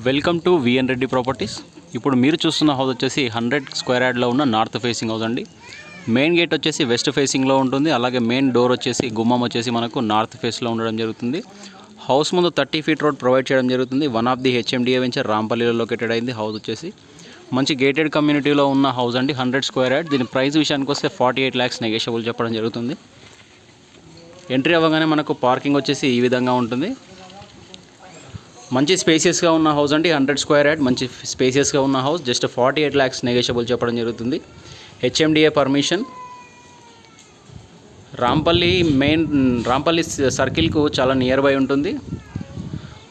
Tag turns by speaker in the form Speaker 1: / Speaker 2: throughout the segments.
Speaker 1: Welcome to VN Reddy properties ఇప్పుడు మీరు చూస్తున్న హౌస్ వచ్చేసి హండ్రెడ్ స్క్వేర్ యార్డ్లో ఉన్న నార్త్ ఫేసింగ్ హౌస్ అండి. మెయిన్ గేట్ వచ్చేసి వెస్ట్ ఫేసింగ్లో ఉంటుంది. అలాగే మెయిన్ డోర్ వచ్చేసి గుమ్మం వచ్చేసి మనకు నార్త్ ఫేస్లో ఉండడం జరుగుతుంది. హౌస్ ముందు థర్టీ ఫీట్ రోడ్ ప్రొవైడ్ చేయడం జరుగుతుంది. One of the HMDA venture రాంపల్లిలో located అయింది హౌస్ వచ్చేసి. మంచి గేటెడ్ కమ్యూనిటీలో ఉన్న హౌస్ అండి హండ్రెడ్ స్క్వేర్ యార్డ్. దీని ప్రైస్ విషయానికి వస్తే ఫార్టీ ఎయిట్ ల్యాక్స్ నెగోషియబుల్ చెప్పడం జరుగుతుంది. ఎంట్రీ అవ్వగానే మనకు పార్కింగ్ వచ్చేసి ఈ విధంగా ఉంటుంది. మంచి స్పేసియస్గా ఉన్న హౌస్ అండి హండ్రెడ్ స్క్వేర్ యాడ్ మంచి స్పేసియస్గా ఉన్న house just forty eight lakhs negotiable చెప్పడం జరుగుతుంది. HMDA permission Rampalli main Rampalli సర్కిల్కు చాలా నియర్ బై ఉంటుంది.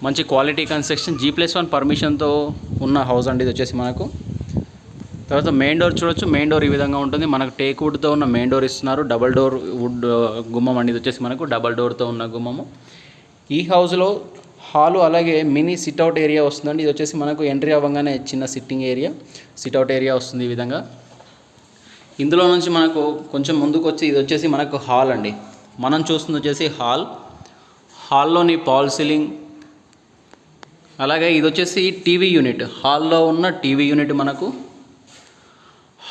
Speaker 1: మంచి quality construction G plus one పర్మిషన్తో ఉన్న హౌస్ అండి ఇది వచ్చేసి మనకు. తర్వాత మెయిన్ డోర్ చూడొచ్చు మెయిన్ డోర్ ఈ విధంగా ఉంటుంది. మనకు టేక్ వుడ్తో ఉన్న మెయిన్ డోర్ ఇస్తున్నారు. డబల్ డోర్ వుడ్ గుమ్మం అండి ఇది వచ్చేసి మనకు డబల్ డోర్తో ఉన్న గుమ్మము. ఈ హౌస్లో హాలు అలాగే మినీ సిట్అవుట్ ఏరియా వస్తుందండి. ఇది వచ్చేసి మనకు ఎంట్రీ అవ్వగానే చిన్న సిట్టింగ్ ఏరియా సిట్అవుట్ ఏరియా వస్తుంది ఈ విధంగా. ఇందులో నుంచి మనకు కొంచెం ముందుకు వచ్చి ఇది వచ్చేసి మనకు హాల్ అండి. మనం చూస్తుంది వచ్చేసి హాల్ హాల్లోని పాల్ సీలింగ్. అలాగే ఇది వచ్చేసి టీవీ యూనిట్. హాల్లో ఉన్న టీవీ యూనిట్ మనకు.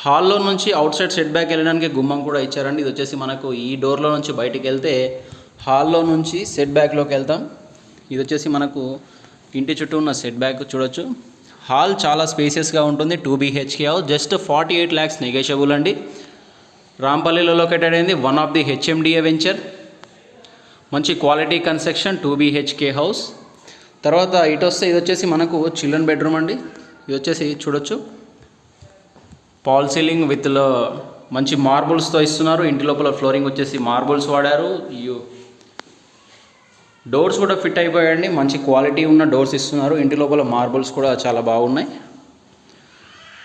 Speaker 1: హాల్లో నుంచి అవుట్ సైడ్ సెట్ బ్యాక్ వెళ్ళడానికి గుమ్మం కూడా ఇచ్చారండి. ఇది వచ్చేసి మనకు ఈ డోర్లో నుంచి బయటికి వెళ్తే హాల్లో నుంచి సెట్ బ్యాక్లోకి వెళ్తాం. ఇది వచ్చేసి మనకు ఇంటి చుట్టూ ఉన్న సెట్ బ్యాక్ చూడొచ్చు. హాల్ చాలా స్పేసియస్గా ఉంటుంది two BHK house just forty eight lakhs negotiable అండి. రాంపల్లిలో లొకేటెడ్ అయింది one of the HMDA venture మంచి quality construction two BHK house తర్వాత ఇటు వస్తే ఇది వచ్చేసి మనకు చిల్డ్రన్ బెడ్రూమ్ అండి. ఇది వచ్చేసి చూడొచ్చు పాల్ సీలింగ్ విత్ మంచి మార్బుల్స్తో ఇస్తున్నారు. ఇంటి లోపల ఫ్లోరింగ్ వచ్చేసి మార్బుల్స్ వాడారు. డోర్స్ కూడా ఫిట్ అయిపోయాయండి. మంచి క్వాలిటీ ఉన్న డోర్స్ ఇస్తున్నారు. ఇంటి లోపల మార్బుల్స్ కూడా చాలా బాగున్నాయి.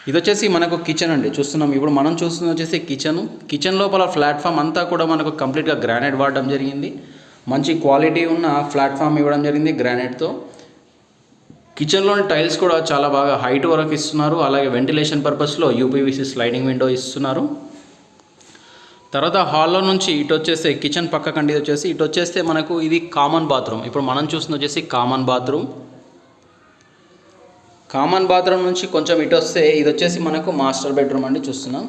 Speaker 1: ఇది వచ్చేసి మనకు కిచెన్ అండి. చూస్తున్నాం. ఇప్పుడు మనం చూస్తున్న వచ్చేసి కిచెన్ కిచెన్ లోపల ప్లాట్ఫామ్ అంతా కూడా మనకు కంప్లీట్గా గ్రానైట్ వాడడం జరిగింది. మంచి క్వాలిటీ ఉన్న ప్లాట్ఫామ్ ఇవ్వడం జరిగింది గ్రానైట్తో కిచెన్లోని టైల్స్ కూడా చాలా బాగా హైట్ వరకు ఇస్తున్నారు. అలాగే వెంటిలేషన్ పర్పస్లో యూపీవీసీ స్లైడింగ్ విండో ఇస్తున్నారు. తర్వాత హాల్లో నుంచి ఇటు వచ్చేస్తే కిచెన్ పక్క కండి వచ్చేసి ఇటు వచ్చేస్తే మనకు ఇది కామన్ బాత్రూమ్ ఇప్పుడు మనం చూస్తుంది వచ్చేసి కామన్ బాత్రూమ్ కామన్ బాత్రూమ్ నుంచి కొంచెం ఇటు వస్తే ఇది వచ్చేసి మనకు మాస్టర్ బెడ్రూమ్ అండి చూస్తున్నాం.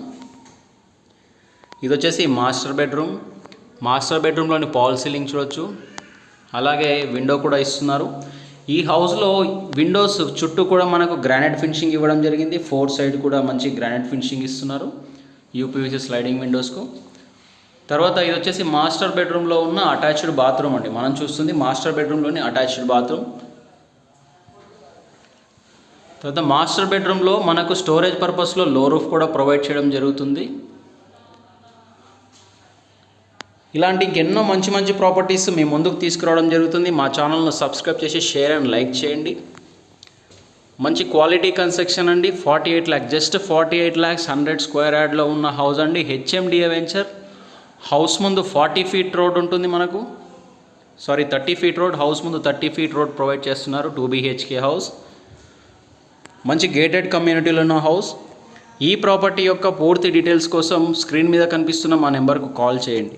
Speaker 1: ఇది వచ్చేసి మాస్టర్ బెడ్రూమ్ మాస్టర్ బెడ్రూమ్లోని పాల్ సీలింగ్ చూడొచ్చు. అలాగే విండో కూడా ఇస్తున్నారు. ఈ హౌస్లో విండోస్ చుట్టూ కూడా మనకు గ్రానైట్ ఫినిషింగ్ ఇవ్వడం జరిగింది. ఫోర్ సైడ్ కూడా మంచి గ్రానైట్ ఫినిషింగ్ ఇస్తున్నారు. యూపీవీసీ స్లైడింగ్ విండోస్కు తర్వాత ఇది వచ్చేసి మాస్టర్ బెడ్రూమ్లో ఉన్న అటాచ్డ్ బాత్రూమ్ అండి. మనం చూస్తుంది మాస్టర్ బెడ్రూమ్లోని అటాచ్డ్ బాత్రూమ్. తర్వాత మాస్టర్ బెడ్రూమ్లో మనకు స్టోరేజ్ పర్పస్లో లో రూఫ్ కూడా ప్రొవైడ్ చేయడం జరుగుతుంది. ఇలాంటి ఇంకెన్నో మంచి మంచి ప్రాపర్టీస్ మీ ముందుకు తీసుకురావడం జరుగుతుంది. మా ఛానల్ను సబ్స్క్రైబ్ చేసి షేర్ అండ్ లైక్ చేయండి. మంచి క్వాలిటీ కన్స్ట్రక్షన్ అండి. Forty eight lakhs just forty eight lakhs hundred square యార్డ్లో ఉన్న హౌస్ అండి. HMDA venture. హౌస్ ముందు ఫార్టీ ఫీట్ రోడ్ ఉంటుంది మనకు. Sorry thirty feet road house ముందు థర్టీ ఫీట్ రోడ్ ప్రొవైడ్ చేస్తున్నారు టూ బీహెచ్కే హౌస్. మంచి గేటెడ్ కమ్యూనిటీలో ఉన్న హౌస్. ఈ ప్రాపర్టీ యొక్క పూర్తి డీటెయిల్స్ కోసం స్క్రీన్ మీద కనిపిస్తున్న మా నెంబర్కు కాల్ చేయండి.